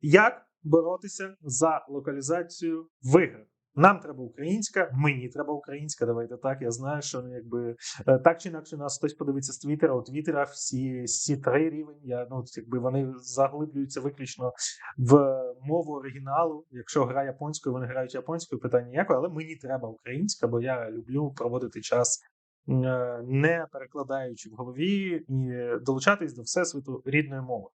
Як боротися за локалізацію в іграх? Нам треба українська, мені треба українська. Давайте так. Я знаю, що ну, якби е, так чи інакше нас хтось подивиться з Твіттера. У Твіттера всі, всі три рівень. Я ну якби вони заглиблюються виключно в мову оригіналу. Якщо гра японською, вони грають японською, питання ніякого, але мені треба українська, бо я люблю проводити час. е, Не перекладаючи в голові і долучатись до всесвіту рідної мови.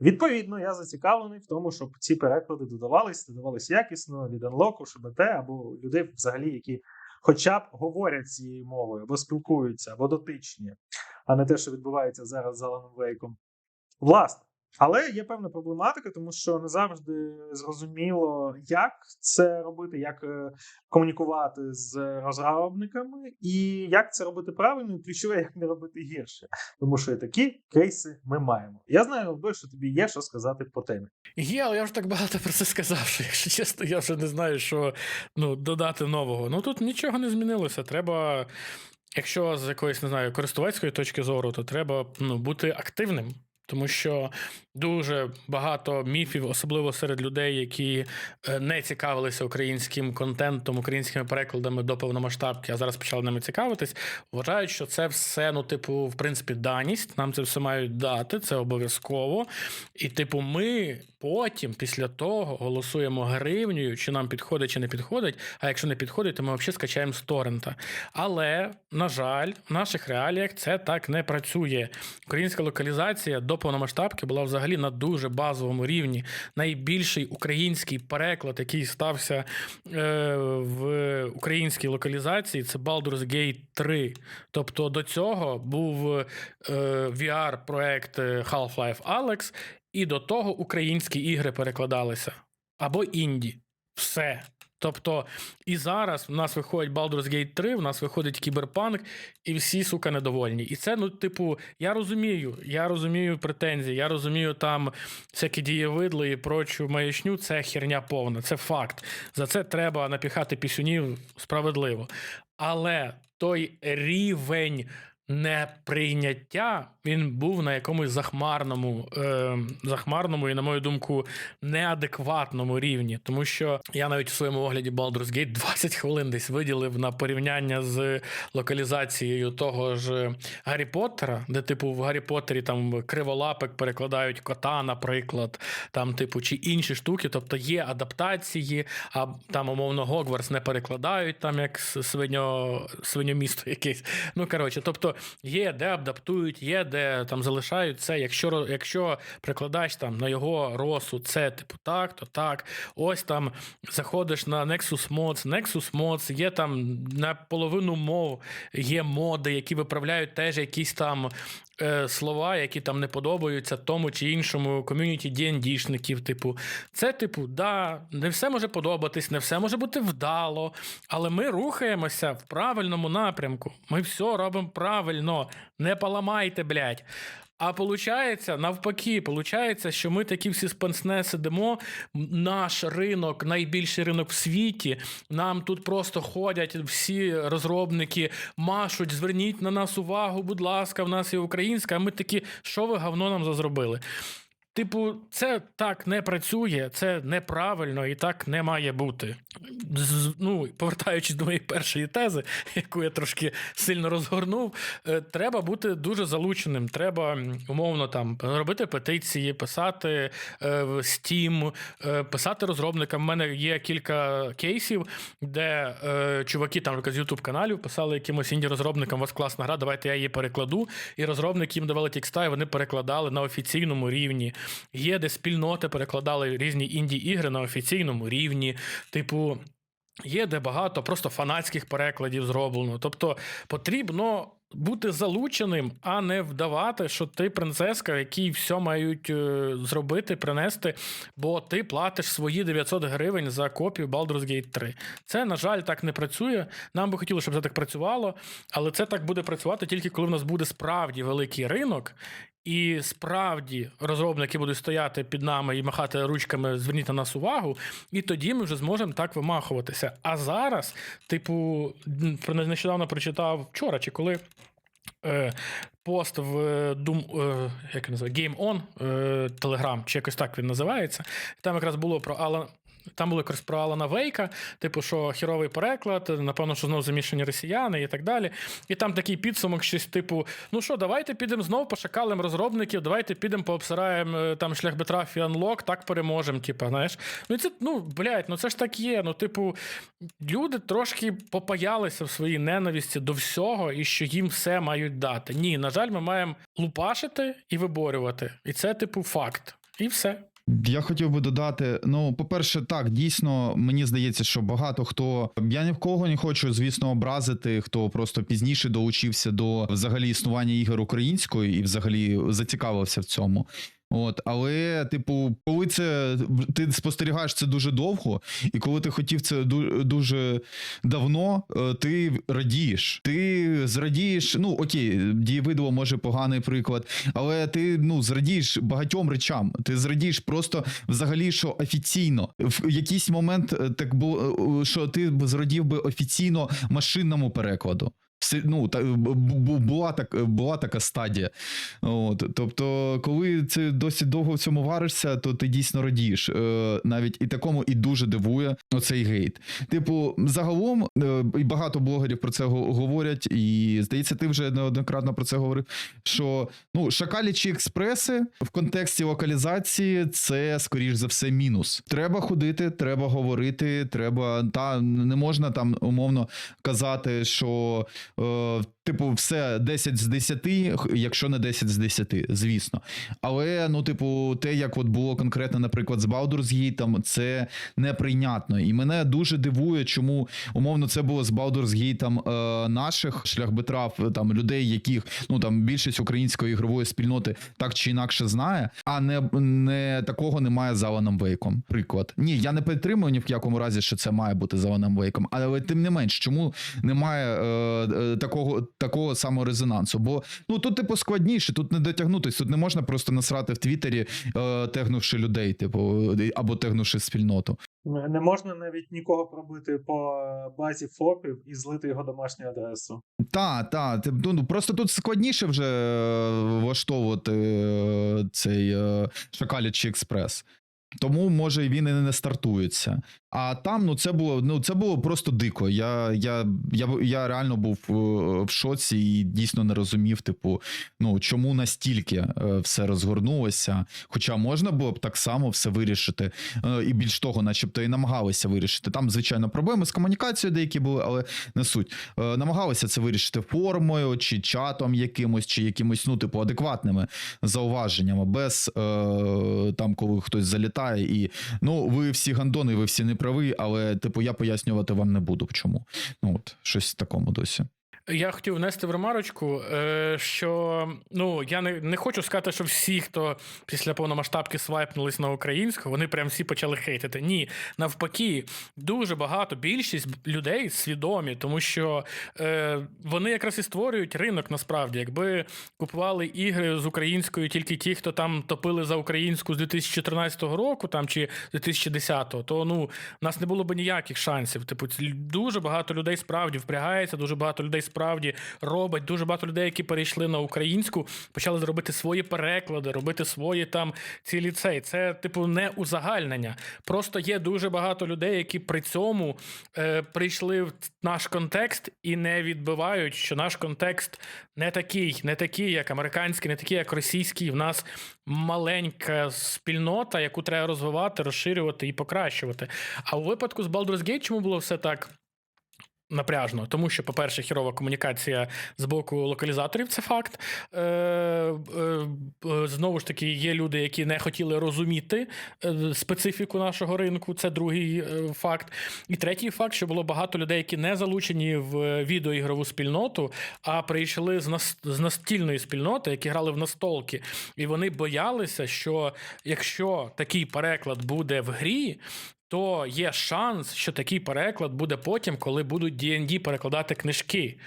Відповідно, я зацікавлений в тому, щоб ці переклади додавались, додавались якісно від Unlock, ШБТ або людей, взагалі, які хоча б говорять цією мовою, або спілкуються, або дотичні, а не те, що відбувається зараз з Аланом Вейком. Власне. Але є певна проблематика, тому що не завжди зрозуміло, як це робити, як е, комунікувати з розробниками, і як це робити правильно, і ключове, як не робити гірше. Тому що такі кейси ми маємо. Я знаю, Олдой, що тобі є що сказати по темі. Є, але я вже так багато про це сказав, що, якщо чесно, я вже не знаю, що ну, додати нового. Ну тут нічого не змінилося. Треба, якщо з якоїсь не знаю, користувацької точки зору, то треба ну, бути активним. Тому що дуже багато міфів, особливо серед людей, які е, не цікавилися українським контентом, українськими перекладами до повномасштабки, а зараз почали ними цікавитись, вважають, що це все, ну, типу, в принципі, даність. Нам це все мають дати, це обов'язково. І, типу, ми потім, після того, голосуємо гривнею, чи нам підходить, чи не підходить. А якщо не підходить, то ми взагалі скачаємо з торрента. Але, на жаль, в наших реаліях це так не працює. Українська локалізація до повномасштабки була взагалі на дуже базовому рівні. Найбільший український переклад, який стався е, в українській локалізації, це Baldur's Gate 3. Тобто до цього був е, VR-проект Half-Life Alex, і до того українські ігри перекладалися. Або інді. Все. Тобто, і зараз в нас виходить Baldur's Gate 3, в нас виходить Кіберпанк, і всі, сука, недовольні. І це, ну, типу, я розумію, я розумію претензії, я розумію там всякі дієвидло і прочу маячню, це херня повна, це факт. За це треба напіхати пісюнів справедливо. Але той рівень неприйняття він був на якомусь захмарному, е, захмарному і, на мою думку, неадекватному рівні. Тому що я навіть у своєму огляді Baldur's Gate 20 хвилин десь виділив на порівняння з локалізацією того ж Гаррі Поттера, де, типу, в Гаррі Поттері там криволапик перекладають кота, наприклад, там, типу, чи інші штуки. Тобто є адаптації, а там, умовно, Гогвартс не перекладають там як свиньо, свиньомісто якесь. Ну, коротше, тобто є де адаптують, є де там залишають це. Якщо якщо прикладач там на його росу, це типу так, то так. Ось там заходиш на Nexus Mods, Nexus Mods, є там на половину мов, є моди, які виправляють теж якісь там. Е, Слова, які там не подобаються тому чи іншому ком'юніті D&D-шників, типу, це, типу, да, не все може подобатись, не все може бути вдало, але ми рухаємося в правильному напрямку. Ми все робимо правильно. Не поламайте, блядь. А получається, навпаки, получається, що ми такі всі спенсне сидимо. Наш ринок, найбільший ринок в світі. Нам тут просто ходять всі розробники, машуть, зверніть на нас увагу, будь ласка, в нас є українська. А ми такі, що ви говно нам зазробили? Типу, це так не працює, це неправильно і так не має бути. З- ну, повертаючись до моєї першої тези, яку я трошки сильно розгорнув, е, треба бути дуже залученим. Треба умовно там робити петиції, писати е, в Steam, е, писати розробникам. У мене є кілька кейсів, де чуваки там з youtube каналів писали якимось інді розробникам, у вас класна гра, давайте я її перекладу. І розробники їм давали текста, і вони перекладали на офіційному рівні. Є де спільноти перекладали різні інді-ігри на офіційному рівні. Типу, є де багато просто фанатських перекладів зроблено. Тобто потрібно бути залученим, а не вдавати, що ти принцеска, якій все мають е, зробити, принести, бо ти платиш свої 900 гривень за копію Baldur's Gate 3. Це, на жаль, так не працює. Нам би хотілося, щоб це так працювало, але це так буде працювати тільки коли в нас буде справді великий ринок. І справді розробники будуть стояти під нами і махати ручками, зверніть на нас увагу, і тоді ми вже зможемо так вимахуватися. А зараз, типу, про- нещодавно прочитав вчора чи коли е, пост в е, Doom, е, як він називає, Game On е, Telegram, чи якось так він називається. Там якраз було про Алана. Там було якраз про Алана Вейка, типу, що хіровий переклад, напевно, що знову замішані росіяни і так далі. І там такий підсумок, щось типу: ну що, давайте підемо знову пошакалим розробників, давайте підемо пообсираємо е, там шлях битраф і анлок, так переможемо. Типу, знаєш. Ну і це, ну, блядь, ну це ж так є. Ну, типу, люди трошки попаялися в своїй ненависті до всього і що їм все мають дати. Ні, на жаль, ми маємо лупашити і виборювати. І це, типу, факт. І все. Я хотів би додати: ну, по-перше, так, дійсно, мені здається, що багато хто. Я ні в кого не хочу, звісно, образити, хто просто пізніше долучився до взагалі існування ігор української і взагалі зацікавився в цьому. От, але, типу, коли це ти спостерігаєш це дуже довго, і коли ти хотів це ду- дуже давно, е, ти радієш. Ти зрадієш. Ну окей, дієвидло може поганий приклад, але ти ну зрадієш багатьом речам. Ти зрадієш просто взагалі, що офіційно в якийсь момент е, так було, е, що ти зрадів би офіційно машинному перекладу. Ну, та, була, так, була така стадія. От, тобто, коли це досить довго в цьому варишся, то ти дійсно радієш. Е, навіть і такому і дуже дивує оцей гейт. Типу, загалом, е, і багато блогерів про це говорять, і здається, ти вже неоднократно про це говорив. Що ну, шакалічі експреси в контексті локалізації це, скоріш за все, мінус. Треба ходити, треба говорити, треба. Та не можна там умовно казати, що. Е, Типу, все 10 з 10, якщо не 10 з 10, звісно. Але, ну, типу, те, як от було конкретно, наприклад, з Baldur's Gate, це неприйнятно. І мене дуже дивує, чому умовно це було з Baldur's Gate е, наших шляхбитрав, там людей, яких ну там більшість української ігрової спільноти так чи інакше знає, а не, не такого немає з Аланом Вейком. Приклад. Ні, я не підтримую ні в якому разі, що це має бути з Аланом Вейком, але тим не менш, чому немає е, е, такого, такого самого резонансу? Бо ну тут, типу, складніше, тут не дотягнутись, тут не можна просто насрати в Твіттері, е, тегнувши людей, типу, або тегнувши спільноту. Не можна навіть нікого пробити по базі ФОПів і злити його домашню адресу. Та, та, ти- ну, ну, просто тут складніше вже е, влаштовувати е, цей е, шакалячий експрес. Тому може він і не стартується. А там ну це було ну це було просто дико. Я, я, я, я реально був е, в шоці і дійсно не розумів, типу, ну чому настільки е, все розгорнулося. Хоча можна було б так само все вирішити, е, і більш того, начебто, і намагалися вирішити. Там, звичайно, проблеми з комунікацією деякі були, але не суть. Намагалися це вирішити формою, чи чатом якимось, чи якимось, ну, типу, адекватними зауваженнями, без там, коли хтось залітає, і ну, ви всі гандони, ви всі не праві, але типу я пояснювати вам не буду чому. Ну от щось в такому досі. Я хотів внести в ремарочку, е, що ну я не, не хочу сказати, що всі, хто після повномасштабки свайпнулись на українську, вони прям всі почали хейтити. Ні, навпаки, дуже багато, більшість людей свідомі, тому що е, вони якраз і створюють ринок насправді. Якби купували ігри з українською тільки ті, хто там топили за українську з 2014 року, там чи 2010, то ну нас не було б ніяких шансів. Типу, дуже багато людей справді впрягається, дуже багато людей справді робить. Дуже багато людей, які перейшли на українську, почали робити свої переклади, робити свої там цілі цей. Це, типу, не узагальнення. Просто є дуже багато людей, які при цьому е, прийшли в наш контекст і не відбивають, що наш контекст не такий, не такий, як американський, не такий, як російський. В нас маленька спільнота, яку треба розвивати, розширювати і покращувати. А у випадку з Baldur's Gate чому було все так? Напряжно, тому що, по-перше, хірова комунікація з боку локалізаторів це факт. Е, е, е, знову ж таки, є люди, які не хотіли розуміти е, специфіку нашого ринку. Це другий е, факт. І третій факт, що було багато людей, які не залучені в відеоігрову спільноту, а прийшли з нас з настільної спільноти, які грали в настолки, і вони боялися, що якщо такий переклад буде в грі, то є шанс, що такий переклад буде потім, коли будуть D&D перекладати книжки.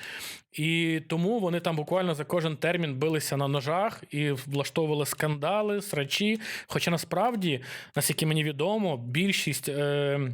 І тому вони там буквально за кожен термін билися на ножах і влаштовували скандали, срачі. Хоча насправді, наскільки мені відомо, більшість. Е-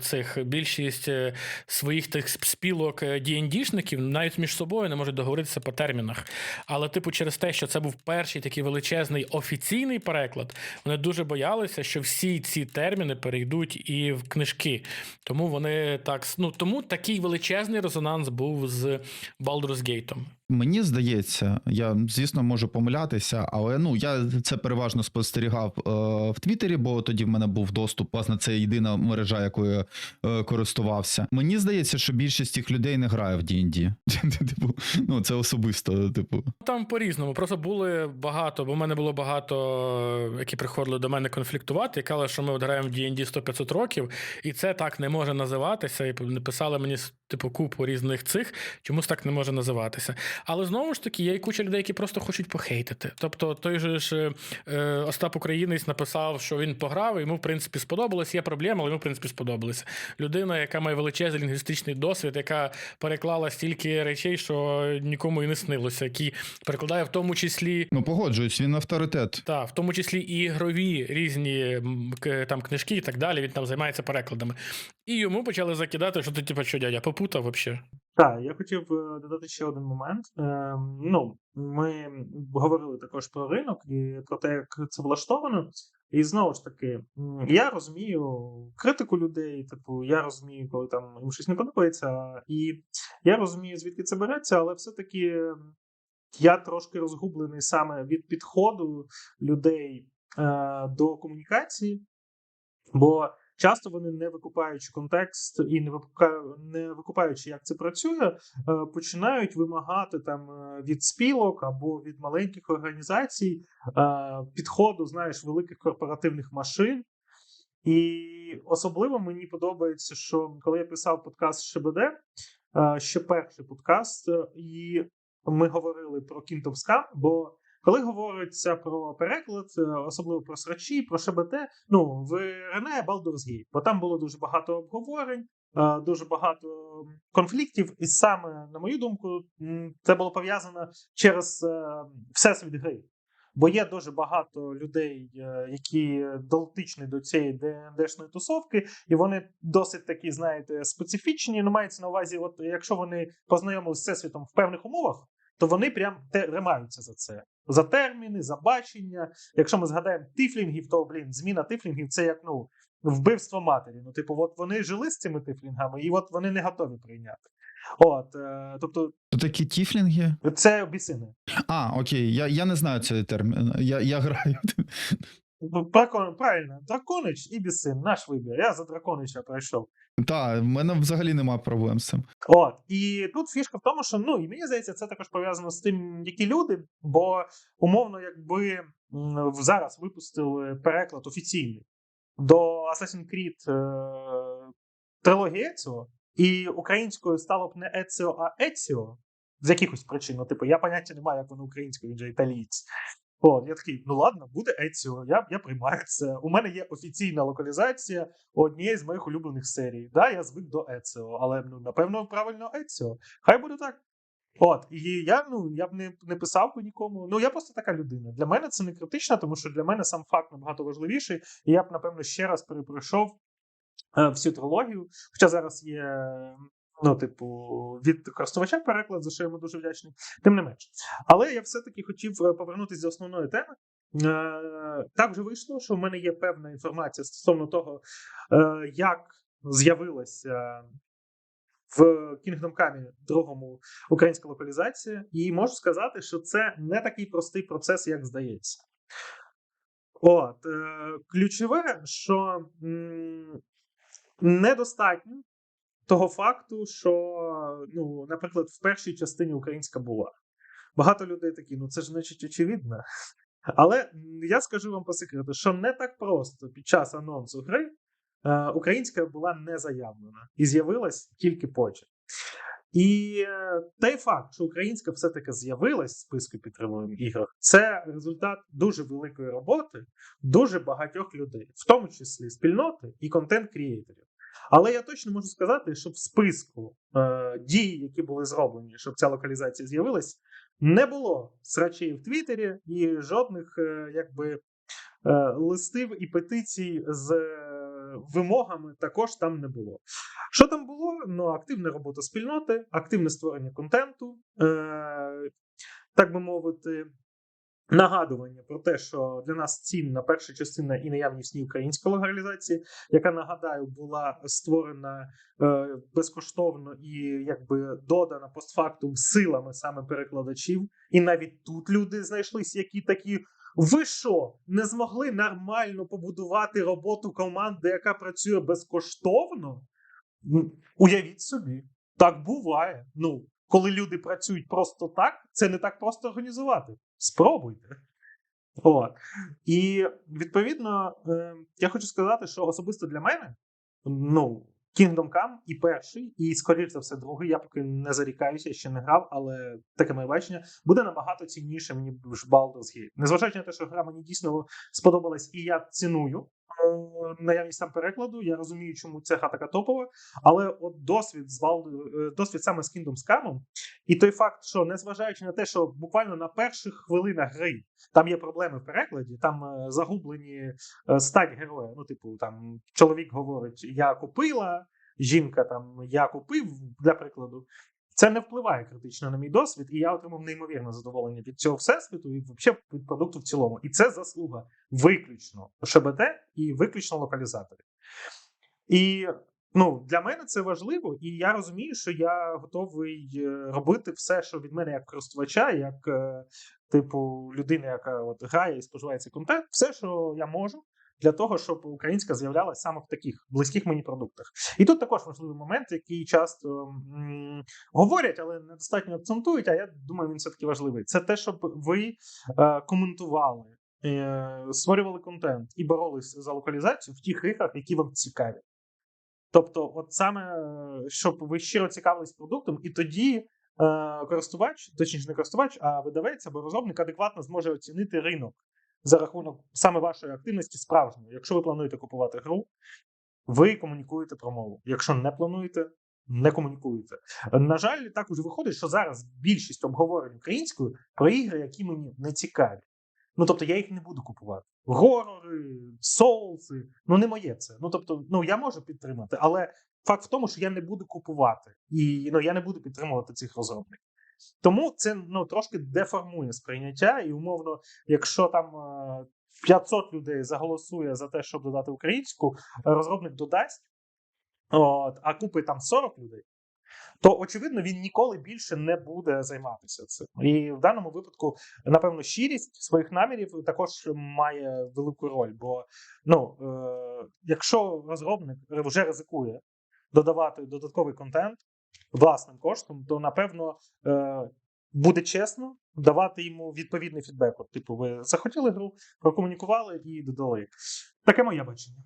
цих більшість е, своїх тих спілок е, D&D-шників навіть між собою не можуть договоритися по термінах. Але, типу, через те, що це був перший такий величезний офіційний переклад, вони дуже боялися, що всі ці терміни перейдуть і в книжки. Тому вони так ну тому такий величезний резонанс був з Baldur's Gate. Мені здається, я звісно можу помилятися, але ну я це переважно спостерігав е, в Твіттері, бо тоді в мене був доступ. Власне, це єдина мережа, якою е, користувався. Мені здається, що більшість цих людей не грає в D&D. Типу, ну це особисто. Типу, Там по-різному. Просто були багато, бо в мене було багато, е, які приходили до мене конфліктувати, і казали, що ми от граємо в D&D 100-500 років, і це так не може називатися. І написали мені типу купу різних цих, чомусь так не може називатися. Але знову ж таки, є і куча людей, які просто хочуть похейтити. Тобто, той же ж е, Остап Українець написав, що він пограв, і йому в принципі сподобалось. Є проблема, але йому в принципі сподобалося. Людина, яка має величезний лінгвістичний досвід, яка переклала стільки речей, що нікому і не снилося, які перекладає в тому числі. ну погоджуюсь, він авторитет. Та, в тому числі і ігрові різні там книжки і так далі. Він там займається перекладами. І йому почали закидати, що ти, типу, що дядя, попутав вообще. Так, я хотів е, додати ще один момент. Ем, ну, ми говорили також про ринок і про те, як це влаштовано. І знову ж таки, я розумію критику людей, типу, я розумію, коли там їм щось не подобається, і я розумію, звідки це береться, але все-таки я трошки розгублений саме від підходу людей е, до комунікації, бо часто вони, не викупаючи контекст і не не викупаючи, як це працює, е, починають вимагати там е, від спілок або від маленьких організацій е, підходу, знаєш, великих корпоративних машин. І особливо мені подобається, що коли я писав подкаст ШБД, ще перший подкаст, і ми говорили про Kingdom бо коли говориться про переклад, е, особливо про срачі, про ШБТ, ну в Рене Baldur's Gate, бо там було дуже багато обговорень, е, дуже багато конфліктів, і саме, на мою думку, це було пов'язано через е, всесвіт гри. Бо є дуже багато людей, які дотичні до цієї ДНДшної тусовки, і вони досить такі, знаєте, специфічні. Ну, мається на увазі, от якщо вони познайомилися з всесвітом в певних умовах, то вони прям тримаються за це. За терміни, за бачення. Якщо ми згадаємо тифлінгів, то блін, зміна тифлінгів це як ну вбивство матері. Ну, типу, от вони жили з цими тифлінгами, і от вони не готові прийняти. От, е, тобто, То такі тіфлінги. це бісини. А, окей, я, я не знаю цей термін. Я, я граю. Пракон, правильно, драконич і бісин, наш вибір. Я за драконича пройшов. Так, в мене взагалі немає проблем з цим. От і тут фішка в тому, що ну і мені здається, це також пов'язано з тим, які люди. Бо умовно, якби зараз випустили переклад офіційний до Assassin's Creed е- трилогії Еціо, і українською стало б не Еціо, а Еціо з якихось причин. Ну, типу, я поняття не маю, як воно українською, він же італієць. От, я такий, ну ладно, буде Еціо, я, я приймаю це. У мене є офіційна локалізація однієї з моїх улюблених серій. Да, я звик до Еціо, але ну, напевно, правильно Еціо. Хай буде так. От, і я ну я б не, не писав би нікому. Ну я просто така людина. Для мене це не критично, тому що для мене сам факт набагато важливіший. І я б, напевно, ще раз перепройшов е, всю трилогію. Хоча зараз є, ну, типу, від користувача переклад, за що йому дуже вдячний, тим не менш. Але я все-таки хотів е, повернутися до основної теми. Е, так вже вийшло, що в мене є певна інформація стосовно того, е, як з'явилася в Kingdom Come другому українська локалізація, і можу сказати, що це не такий простий процес, як здається. От, ключове, що недостатньо того факту, що, ну, наприклад, в першій частині українська була. Багато людей такі, ну це ж значить очевидно. Але я скажу вам по секрету, що не так просто під час анонсу гри е, українська була не заявлена і з'явилась тільки потім. І е, той факт, що українська все-таки з'явилась в списку підтримуваних ігор, це результат дуже великої роботи дуже багатьох людей, в тому числі спільноти і контент-крієйторів. Але я точно можу сказати, що в списку е, дій, які були зроблені, щоб ця локалізація з'явилась, не було срачей в Твіттері і жодних е, якби е, листів і петицій з е, вимогами також там не було. Що там було? Ну, активна робота спільноти, активне створення контенту, е, так би мовити, нагадування про те, що для нас цінна перша частина і наявність української легалізації, яка нагадаю була створена е, безкоштовно і якби додана постфактум силами саме перекладачів. І навіть тут люди знайшлися, які такі. Ви що, не змогли нормально побудувати роботу команди, яка працює безкоштовно? Уявіть собі, так буває. Ну, коли люди працюють просто так, це не так просто організувати. Спробуйте. От. І відповідно, е, я хочу сказати, що особисто для мене, ну, Kingdom Come і перший, і, скоріш за все, другий, я поки не зарікаюся, ще не грав, але таке моє бачення буде набагато ціннішим, ніж Baldur's Gate. Незважаючи на те, що гра мені дійсно сподобалась, і я ціную наявність там перекладу, я розумію, чому ця гра така топова, але от досвід з Baldur, е, досвід саме з Kingdom Come, і той факт, що незважаючи на те, що буквально на перших хвилинах гри там є проблеми в перекладі, там е, загублені е, стать героя. Ну, типу, там чоловік говорить: Я купила, жінка там я купив, для прикладу. Це не впливає критично на мій досвід, і я отримав неймовірне задоволення від цього всесвіту і взагалі від продукту в цілому. І це заслуга виключно ШБТ і виключно локалізаторів. І ну, для мене це важливо, і я розумію, що я готовий е, робити все, що від мене як користувача, як е, типу людини, яка от грає і споживає цей контент, все, що я можу. Для того щоб українська з'являлася саме в таких близьких мені продуктах, і тут також важливий момент, який часто м- говорять, але недостатньо акцентують. А я думаю, він все таки важливий. Це те, щоб ви е, коментували, е, створювали контент і боролись за локалізацію в тих іграх, які вам цікаві. Тобто, от саме е, щоб ви щиро цікавились продуктом, і тоді е, користувач, точніше не користувач, а видавець або розробник адекватно зможе оцінити ринок за рахунок саме вашої активності справжньої. Якщо ви плануєте купувати гру, ви комунікуєте про мову. Якщо не плануєте, не комунікуєте. На жаль, так уже виходить, що зараз більшість обговорень українською про ігри, які мені не цікаві. Ну тобто я їх не буду купувати. Горори, соуси, ну не моє це. Ну тобто, ну я можу підтримати, але факт в тому, що я не буду купувати і ну я не буду підтримувати цих розробників. Тому це ну трошки деформує сприйняття, і умовно, якщо там е, 500 людей заголосує за те, щоб додати українську, розробник додасть, от, а купить там 40 людей. То очевидно він ніколи більше не буде займатися цим. І в даному випадку, напевно, щирість своїх намірів також має велику роль. Бо ну, е, якщо розробник вже ризикує додавати додатковий контент власним коштом, то напевно е, буде чесно давати йому відповідний фідбек. От, типу, ви захотіли гру, прокомунікували і додали. Таке моє бачення.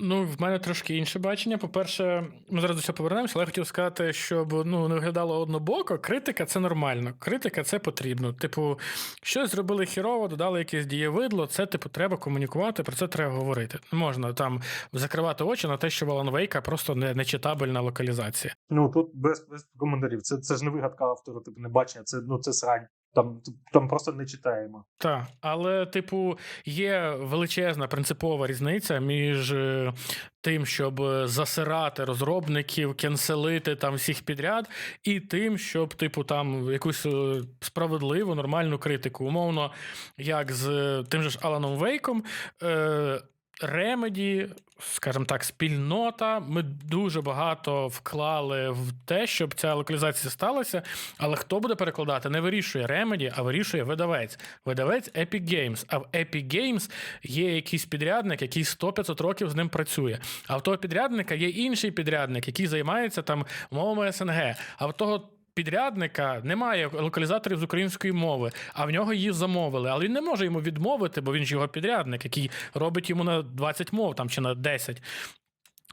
Ну, в мене трошки інше бачення. По-перше, ми зараз до цього повернемося, але я хотів сказати, щоб ну, не виглядало однобоко. Критика це нормально. Критика це потрібно. Типу, щось зробили хірово, додали якесь дієвидло, це, типу, треба комунікувати, про це треба говорити. Не можна там закривати очі на те, що в Alan Wake просто не, нечитабельна локалізація. Ну тут без, без коментарів. Це, це ж не вигадка автора, типу не бачення, це ну це срань. Там, там просто не читаємо. Так, але, типу, є величезна принципова різниця між е, тим, щоб е, засирати розробників, кенселити там всіх підряд, і тим, щоб, типу, там якусь е, справедливу, нормальну критику. Умовно, як з тим же ж Аланом Вейком. Е, Ремеді, скажімо так, спільнота. Ми дуже багато вклали в те, щоб ця локалізація сталася. Але хто буде перекладати, не вирішує Ремеді, а вирішує видавець. Видавець Epic Games. А в Epic Games є якийсь підрядник, який 100-500 років з ним працює. А в того підрядника є інший підрядник, який займається там мовами СНГ. А в того. Підрядника немає локалізаторів з української мови, а в нього її замовили. Але він не може йому відмовити, бо він ж його підрядник, який робить йому на 20 мов там чи на 10.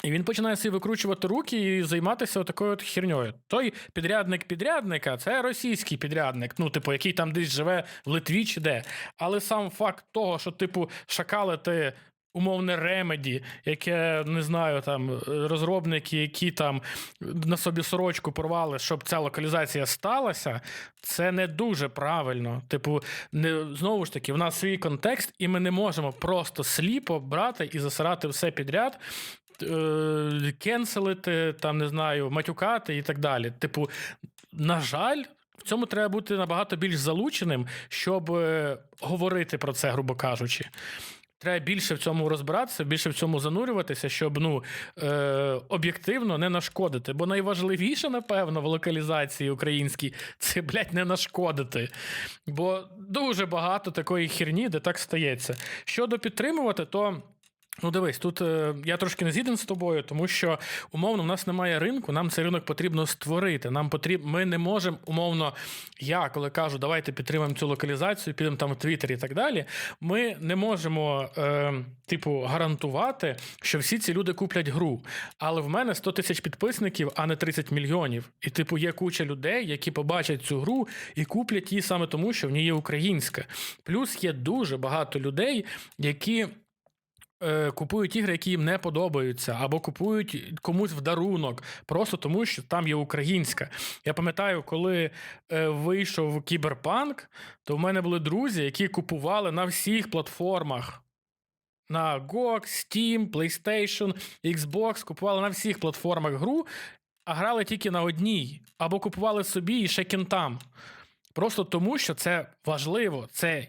І він починає собі викручувати руки і займатися такою от херньою. Той підрядник підрядника це російський підрядник, ну, типу, який там десь живе в Литві чи де. Але сам факт того, що, типу, шакалити. Умовне ремеді, яке не знаю, там розробники, які там на собі сорочку порвали, щоб ця локалізація сталася, це не дуже правильно. Типу, не знову ж таки, в нас свій контекст, і ми не можемо просто сліпо брати і засирати все підряд. е, кенселити, там не знаю, матюкати і так далі. Типу, на жаль. В цьому треба бути набагато більш залученим, щоб е, говорити про це, грубо кажучи. Треба більше в цьому розбиратися, більше в цьому занурюватися, щоб ну, е, об'єктивно не нашкодити. Бо найважливіше, напевно, в локалізації українській це, блядь, не нашкодити. Бо дуже багато такої херні, де так стається. Щодо підтримувати, то. Ну, дивись, тут е, я трошки не згіден з тобою, тому що умовно в нас немає ринку, нам цей ринок потрібно створити. Нам потрібно, ми не можемо, умовно, я коли кажу, давайте підтримаємо цю локалізацію, підемо там в Твіттер і так далі. Ми не можемо, е, типу, гарантувати, що всі ці люди куплять гру. Але в мене 100 тисяч підписників, а не 30 мільйонів. І, типу, є куча людей, які побачать цю гру і куплять її саме тому, що в ній є українська. Плюс є дуже багато людей, які е, купують ігри, які їм не подобаються, або купують комусь в дарунок, просто тому, що там є українська. Я пам'ятаю, коли е, вийшов кіберпанк, то в мене були друзі, які купували на всіх платформах. На GOG, Steam, PlayStation, Xbox, купували на всіх платформах гру, а грали тільки на одній, або купували собі і ще кінтам. Просто тому, що це важливо, це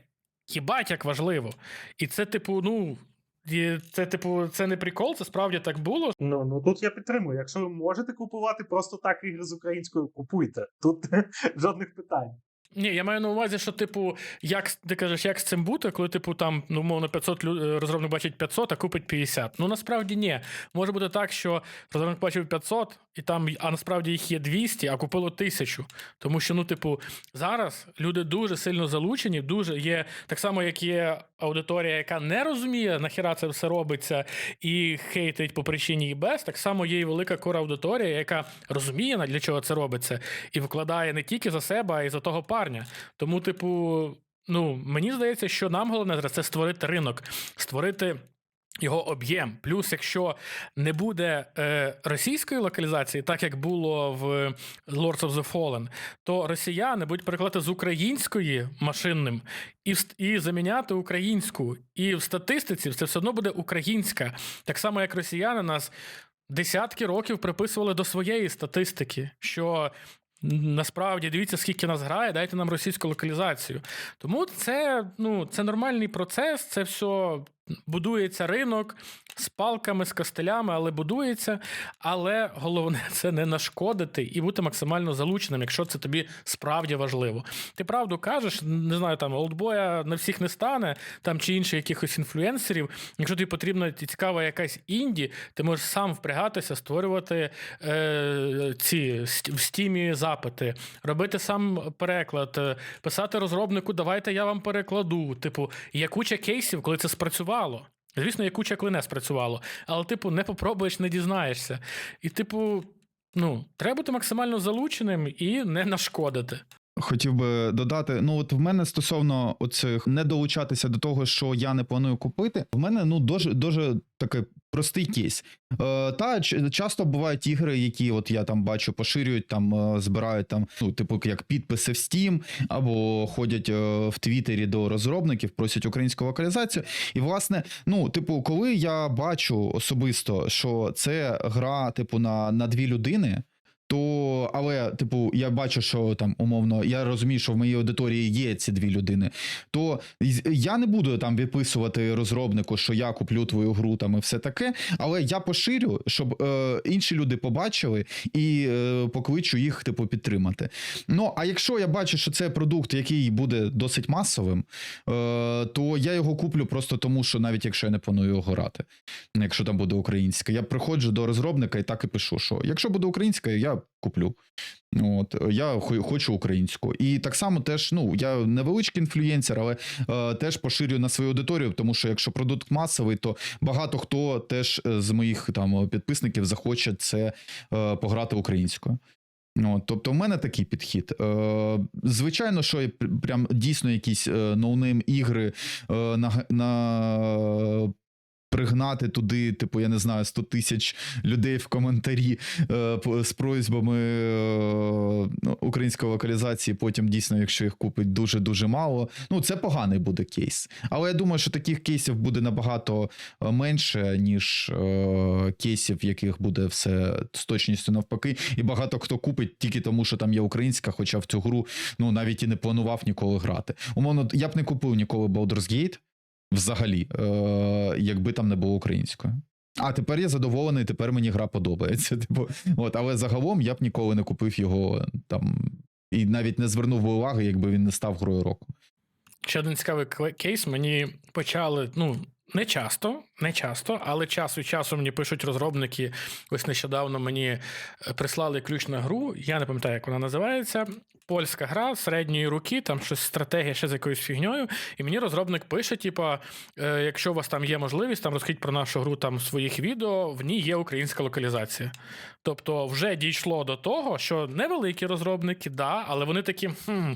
їбать як важливо. І це, типу, ну. І Це, типу, це не прикол, це справді так було. Ну, ну тут я підтримую. Якщо ви можете купувати просто так ігри з українською, купуйте. Тут жодних питань. Ні, я маю на увазі, що, типу, як ти кажеш, як з цим бути, коли, типу, там, ну, умовно, 500 лю- е, розробник бачить 500, а купить 50. Ну, насправді ні. Може бути так, що розробник бачив 500, і там, а насправді їх є 200, а купило 1000. Тому що, ну, типу, зараз люди дуже сильно залучені, дуже є так само, як є аудиторія, яка не розуміє, нахіра це все робиться, і хейтить по причині і без. Так само є і велика кора аудиторія, яка розуміє, для чого це робиться, і вкладає не тільки за себе, а й за того парня. Тому, типу, ну, мені здається, що нам головне зараз це створити ринок, створити. Його об'єм. Плюс, якщо не буде е, російської локалізації, так як було в Lords of the Fallen, то росіяни будуть перекладати з української машинним і, і заміняти українську. І в статистиці це все одно буде українська. Так само, як росіяни нас десятки років приписували до своєї статистики, що насправді дивіться, скільки нас грає, дайте нам російську локалізацію. Тому це, ну, це нормальний процес, це все будується ринок з палками, з костелями, але будується. Але головне це не нашкодити і бути максимально залученим, якщо це тобі справді важливо. Ти правду кажеш, не знаю, там олдбоя на всіх не стане, там чи інших якихось інфлюенсерів. Якщо тобі потрібна цікава якась інді, ти можеш сам впрягатися, створювати е, ці в стімі запити, робити сам переклад, е, писати розробнику, давайте я вам перекладу. Типу, є куча кейсів, коли це спрацювало. Звісно, є куча, коли не спрацювало. Але, типу, не попробуєш, не дізнаєшся. І, типу, ну, треба бути максимально залученим і не нашкодити. Хотів би додати, ну от в мене стосовно оцих не долучатися до того, що я не планую купити. В мене ну дуже дуже такий простий кейс. Е, та часто бувають ігри, які от я там бачу, поширюють там, е, збирають там, ну, типу, як підписи в Steam, або ходять е, в Твіттері до розробників, просять українську локалізацію. І власне, ну, типу, коли я бачу особисто, що це гра, типу, на, на дві людини. То, але, типу, я бачу, що там умовно, я розумію, що в моїй аудиторії є ці дві людини. То я не буду там відписувати розробнику, що я куплю твою гру там і все таке. Але я поширю, щоб е, інші люди побачили і е, покличу їх, типу, підтримати. Ну а якщо я бачу, що це продукт, який буде досить масовим, е, то я його куплю просто тому, що навіть якщо я не планую його грати, якщо там буде українська, я приходжу до розробника і так і пишу, що якщо буде українська, я куплю. От я хочу українську. І так само теж, ну я невеличкий інфлюєнсер, але е, теж поширюю на свою аудиторію, тому що якщо продукт масовий, то багато хто теж е, з моїх там підписників захоче це е, пограти українською. Ну, тобто, в мене такий підхід. Е, звичайно, що прям дійсно якісь е, ноунейм ігри е, на, на пригнати туди, типу, я не знаю, 100 тисяч людей в коментарі е, з просьбами е, ну, української локалізації. Потім дійсно, якщо їх купить дуже дуже мало. Ну це поганий буде кейс. Але я думаю, що таких кейсів буде набагато е, менше, ніж кейсів, яких буде все з точністю навпаки, і багато хто купить тільки тому, що там є українська, хоча в цю гру ну навіть і не планував ніколи грати. Умовно, я б не купив ніколи Baldur's Gate взагалі, е, якби там не було українською. А тепер я задоволений, тепер мені гра подобається. Типу, от, але загалом я б ніколи не купив його там і навіть не звернув би уваги, якби він не став грою року. Ще один цікавий кейс. Мені почали, ну, не часто, не часто, але час від часу мені пишуть розробники. Ось нещодавно мені е, прислали ключ на гру. Я не пам'ятаю, як вона називається. Польська гра середньої руки, там щось стратегія ще з якоюсь фігньою. І мені розробник пише: типа, е, якщо у вас там є можливість, там розкажіть про нашу гру там своїх відео, в ній є українська локалізація. Тобто, вже дійшло до того, що невеликі розробники, да, але вони такі, хм,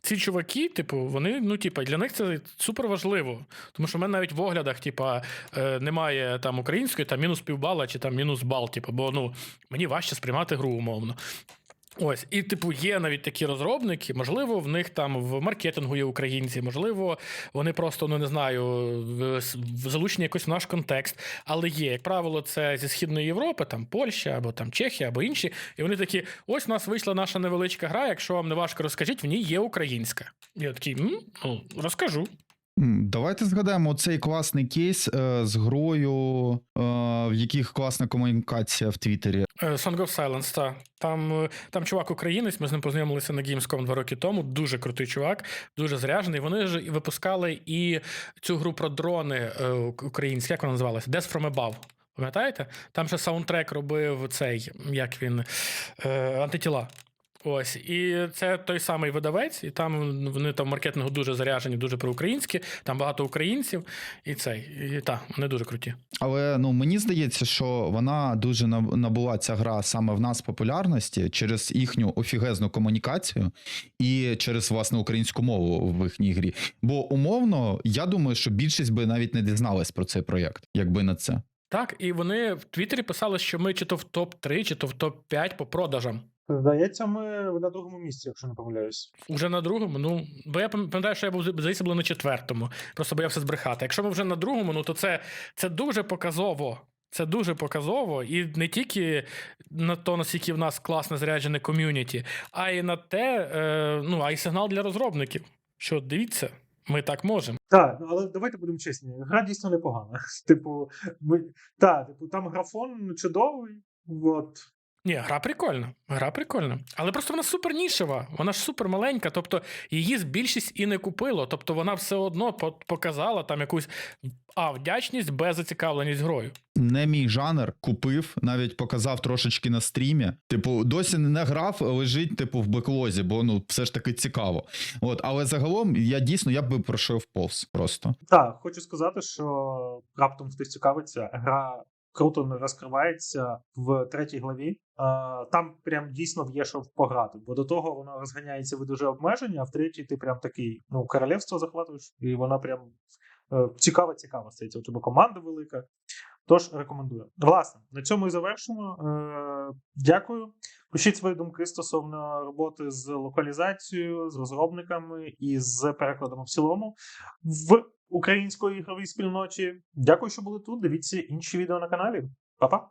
ці чуваки, типу, вони, ну, типа, для них це супер важливо. Тому що в мене навіть в оглядах, типа, е, немає там української, там мінус півбала чи там мінус бал, типу, бо ну, мені важче сприймати гру умовно. Ось, і, типу, є навіть такі розробники, можливо, в них там в маркетингу є українці, можливо, вони просто, ну не знаю, залучені якось в наш контекст. Але є, як правило, це зі Східної Європи, там Польща або там Чехія, або інші. І вони такі: ось у нас вийшла наша невеличка гра. Якщо вам не важко розкажіть, в ній є українська. Я такий, ну, розкажу. Давайте згадаємо цей класний кейс е, з грою, е, в яких класна комунікація в Твіттері. Е, Song of Silence, та. Там, е, там чувак українець, ми з ним познайомилися на Gamescom два роки тому. Дуже крутий чувак, дуже заряджений. Вони ж випускали і цю гру про дрони е, українські, як вона називалася? Death from Above. Пам'ятаєте? Там ще саундтрек робив цей, як він, е, антитіла. Ось, і це той самий видавець, і там вони там маркетингу дуже заряджені, дуже проукраїнські, там багато українців, і цей. І так, вони дуже круті. Але ну мені здається, що вона дуже наб- набула ця гра саме в нас популярності через їхню офігезну комунікацію і через власне українську мову в їхній грі. Бо умовно, я думаю, що більшість би навіть не дізналась про цей проєкт, якби не це. Так, і вони в Твіттері писали, що ми чи то в топ-3, чи то в топ-5 по продажам. Здається, ми на другому місці, якщо не помиляюсь. Уже на другому, ну. Бо я пам- пам'ятаю, що я був здається, було на четвертому. Просто боявся збрехати. Якщо ми вже на другому, ну то це, це дуже показово. Це дуже показово, і не тільки на то, наскільки в нас класне заряджене ком'юніті, а й на те, е, ну, а й сигнал для розробників. Що дивіться, ми так можемо. Так, ну, але давайте будемо чесні. Гра дійсно непогана. Типу, ми... та, типу, там графон чудовий. От. Ні, гра прикольна. Гра прикольна. Але просто вона супер нішева, вона ж супер маленька. Тобто її з більшість і не купило. Тобто вона все одно показала там якусь а, вдячність, б, зацікавленість грою. Не мій жанр купив, навіть показав трошечки на стрімі. Типу, досі не грав, лежить, типу, в беклозі, бо ну все ж таки цікаво. От, але загалом я дійсно я б пройшов повз просто. Так, хочу сказати, що раптом хтось цікавиться, гра круто не розкривається в третій главі. А, там прям дійсно є що пограти, бо до того воно розганяється в дуже обмежені, а в третій ти прям такий ну, королівство захватуєш, і вона прям е, цікава, цікава стається. У тебе команда велика. Тож рекомендую. Власне, на цьому і завершимо. Е, дякую. Пишіть свої думки стосовно роботи з локалізацією, з розробниками і з перекладами в цілому в української ігровій спільноті. Дякую, що були тут. Дивіться інші відео на каналі. Па-па!